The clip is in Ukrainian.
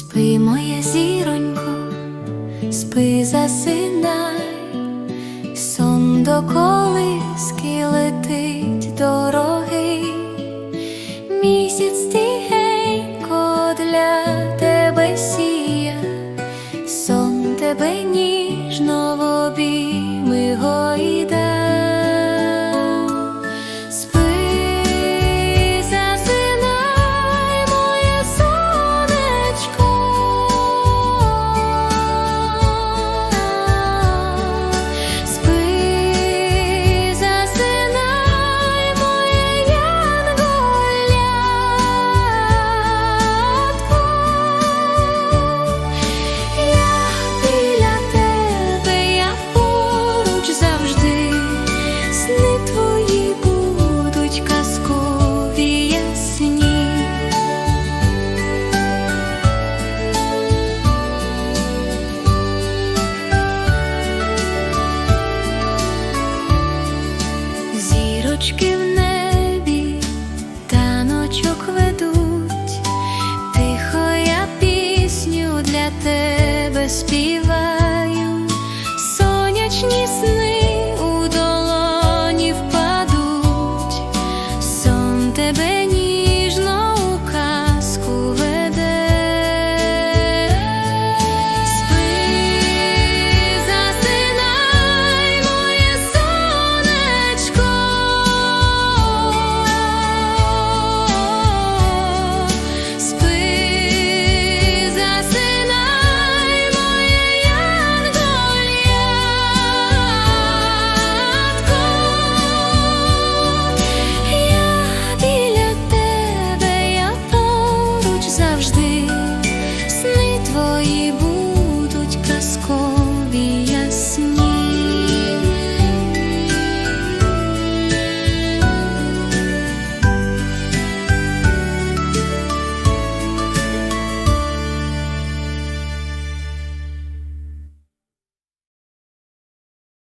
Спи, моя зіронько, спи, засинай, сон до колиски летить дорогий, місяць тихенько для тебе сія, сон тебе ніжно Зірочки в небі таночок ведуть, тихо я пісню для тебе співаю.